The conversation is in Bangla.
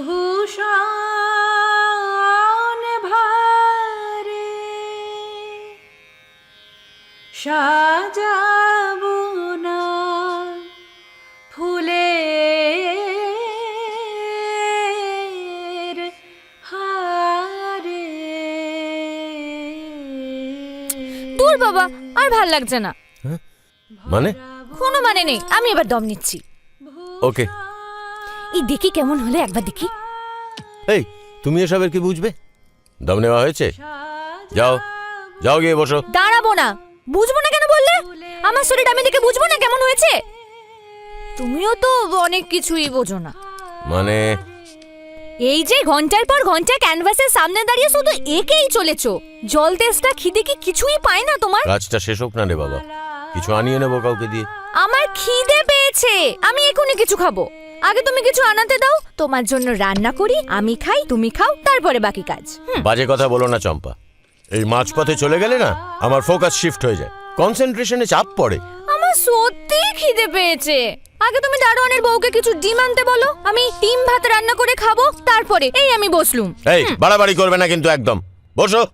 ভূষণ ভারে সাজাবো না ফুলের হারে। দূর বাবা আর ভালো লাগছে না। মানে? কোনো মানে নেই আমি এবার দম নিচ্ছি। ওকে। এই দেখি কেমন হলে একবার দেখি। এই তুমি এসবের কি বুঝবে? দম নেওয়া হয়েছে? যাও যাও গিয়ে বসো। দাঁড়াবো না। বুঝব না কেন বললে? আমার শরীর আমি দেখে বুঝব না কেমন হয়েছে? তুমিও তো অনেক কিছুই বোঝো না। মানে? এই যে ঘণ্টার পর ঘণ্টা ক্যানভাসের সামনে দাঁড়িয়ে শুধু একেই চলেছো। জল তেষ্টা খিদে কি কিছুই পায় না তোমার? কাজটা শেষ হোক না রে বাবা। কিছু আনিয়ে নেব কাউকে দিয়ে। আমার খিদে পেয়েছে। আমি এখনই কিছু খাব। আগে তুমি কিছু আনাতে দাও। তোমার জন্য রান্না করি আমি খাই তুমি খাও তারপরে বাকি কাজ। হুম, বাজে কথা বলো না চম্পা। এই মাঝপথে চলে গেলে না আমার ফোকাস শিফট হয়ে যায়। কনসেন্ট্রেশনে চাপ পড়ে। আমার সত্যি খিদে পেয়েছে। আগে তুমি দারোয়ানের বউকে কিছু ডিম আনতে বলো আমি ডিম ভাত রান্না করে খাব তারপরে এই আমি বসলুম। এই বাড়াবাড়ি করবে না কিন্তু একদম। বসো।